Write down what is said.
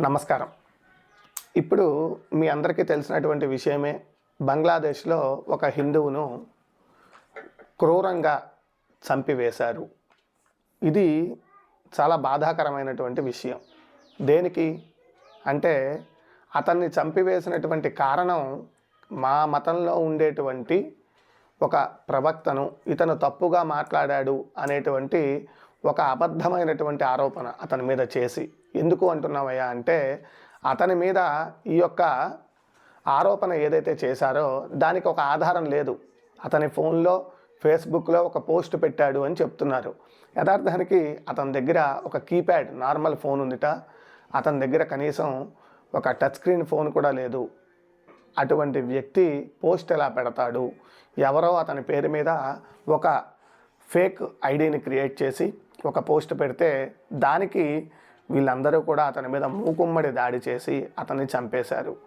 నమస్కారం. ఇప్పుడు మీ అందరికీ తెలిసినటువంటి విషయమే బంగ్లాదేశ్లో ఒక హిందువును క్రూరంగా చంపివేశారు. ఇది చాలా బాధాకరమైనటువంటి విషయం. దేనికి? అంటే అతన్ని చంపివేసినటువంటి కారణం మా మతంలో ఉండేటువంటి ఒక ప్రవక్తను ఇతను తప్పుగా మాట్లాడాడు అనేటువంటి ఒక అబద్ధమైనటువంటి ఆరోపణ అతని మీద చేసి. ఎందుకు అంటున్నావయ్యా అంటే అతని మీద ఈ యొక్క ఆరోపణ ఏదైతే చేశారో దానికి ఒక ఆధారం లేదు. అతని ఫోన్లో ఫేస్బుక్లో ఒక పోస్ట్ పెట్టాడు అని చెప్తున్నారు. యథార్థానికి అతని దగ్గర ఒక కీప్యాడ్ నార్మల్ ఫోన్ ఉందిట. అతని దగ్గర కనీసం ఒక టచ్ స్క్రీన్ ఫోన్ కూడా లేదు. అటువంటి వ్యక్తి పోస్ట్ ఎలా పెడతాడు? ఎవరో అతని పేరు మీద ఒక ఫేక్ ఐడిని క్రియేట్ చేసి ఒక పోస్ట్ పెడితే దానికి వీళ్ళందరూ కూడా అతని మీద మూకుమ్మడి దాడి చేసి అతన్ని చంపేశారు.